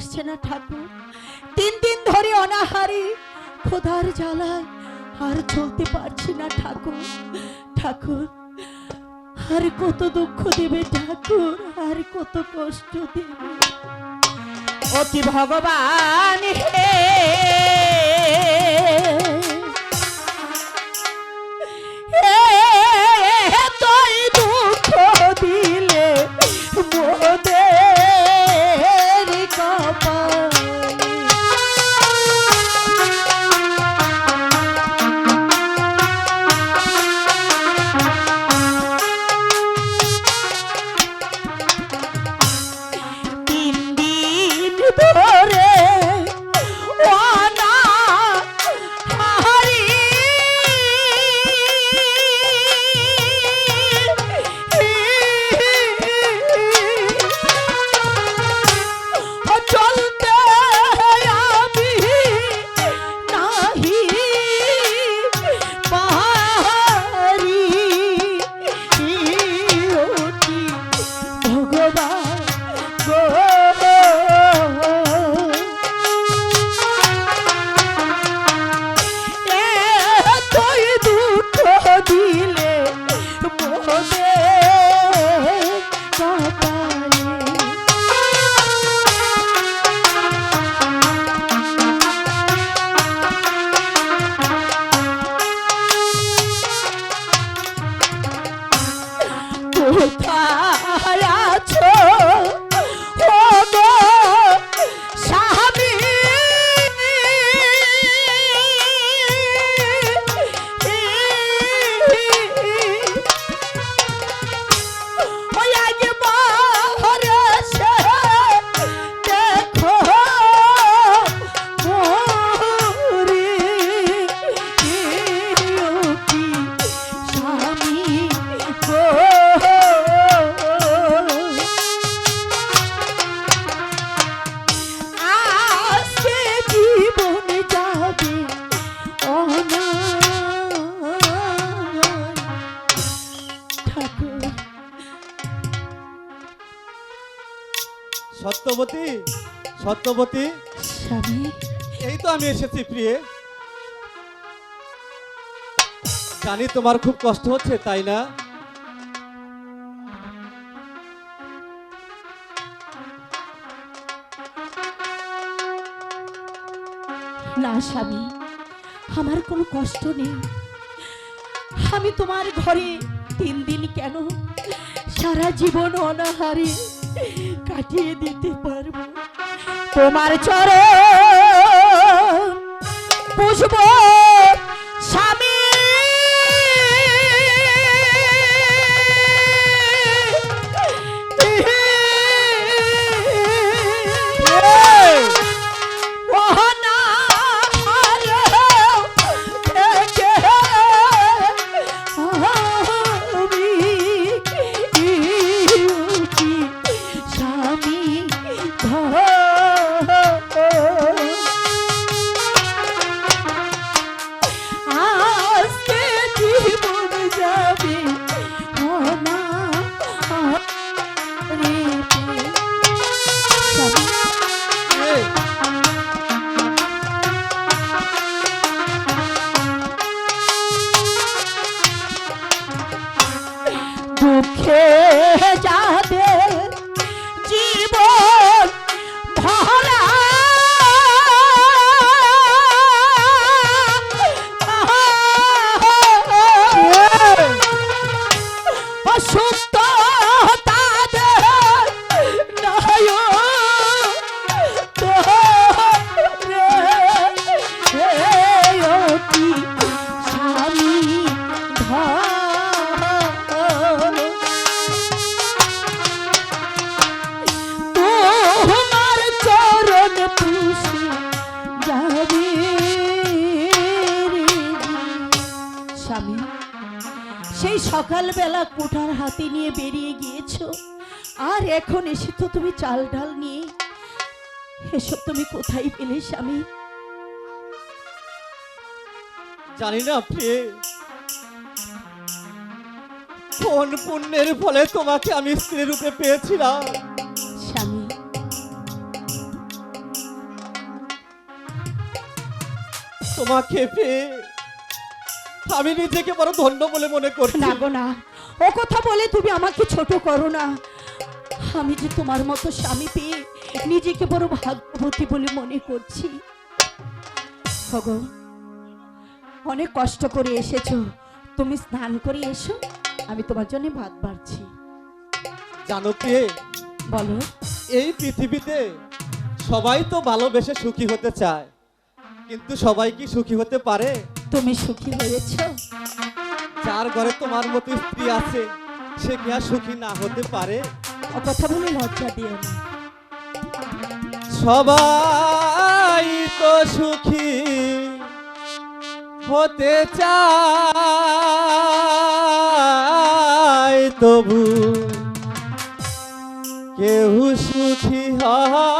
আসছে না ঠাকুর। তিন দিন ধরে অনাহারি খোদার জ্বালায় আর চলতে পারছি না ঠাকুর। ঠাকুর, আর কত দুঃখ দেবে ঠাকুর, আর কত কষ্ট দেবে। অতি ভগবান হে! এতই দুঃখ দিলে মোদের সত্যবতী সত্যবতী। স্বামী। এই তো আমি এসেছি প্রিয়ে। জানি তোমার খুব কষ্ট হচ্ছে তাই না? না স্বামী আমার কোনো কষ্ট নেই। আমি তোমার ঘরে তিন দিন কেন সারা জীবন অনাহারে কাটিয়ে দিতে পারব। তোমার চরণ পুষব অসুস্থ সকালবেলা কোঠার হাতে নিয়ে বেরিয়ে গিয়েছো। আর এখন এসে তো তুমি চাল ডাল নিয়ে এসব তুমি কোথায় পেলে স্বামী? জানি না ফোন কোন পুণ্যের ফলে তোমাকে আমি স্ত্রী রূপে পেয়েছিলাম? স্বামী তোমাকে পেয়ে আমি নিজেকে বড় ধন্য বলে মনে করছি। না গো না। ও কথা বলে তুমি আমাকে ছোট করো না। আমি যে তোমার মতো স্বামী পেয়ে নিজেকে বড় ভাগ্যবতী বলে মনে করছি। হগো অনেক কষ্ট করে এসেছ। তুমি স্নান করে এসো আমি তোমার জন্য ভাত বাড়ছি। জানো কে? বলো। এই পৃথিবীতে সবাই তো ভালোবেসে সুখী হতে চায়। কিন্তু সবাই কি সুখী হতে পারে? তুমি সুখী হয়েছো? যার ঘরে তোমার মতো স্ত্রী আছে সে কি আর সুখী না হতে পারে? কথা বলে লজ্জা দিও না। সবাই তো সুখী হতে চায় তবু কেউ সুখী হয়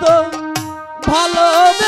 তোমার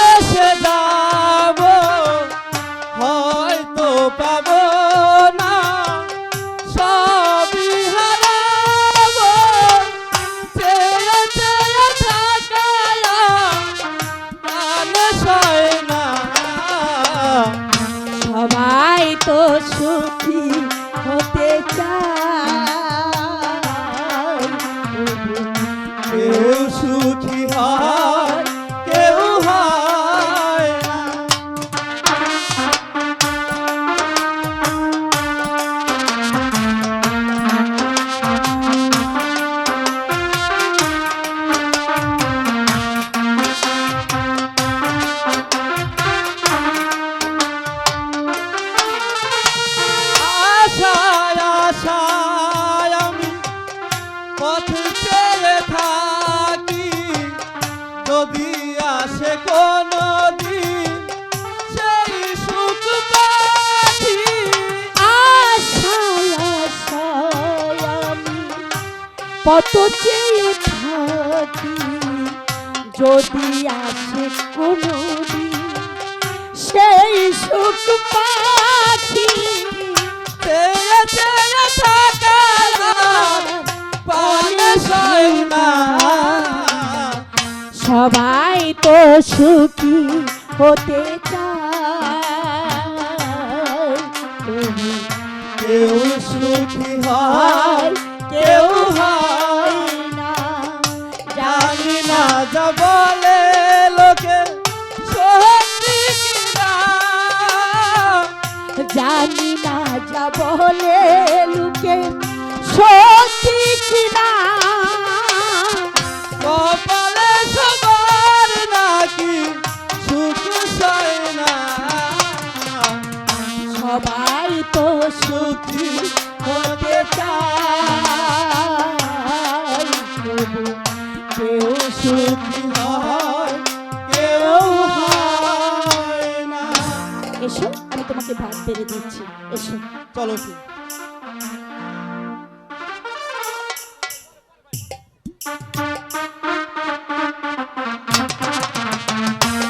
কত চেয়ে থাকি যদি আসে কোনো সেই সুখ পাখি। সবাই তো সুখী হতে চায়। কেউ সুখী হয় জানি না যা বলে লুকে সত্যি কিনা? কপালে সবার নাকি সুখ না? সুখী হতে চাই কেউ সুখী হয় কেউ হয় না। এসো। আমি তোমাকে ভাত বেড়ে দিচ্ছি। এসো। চলো। সে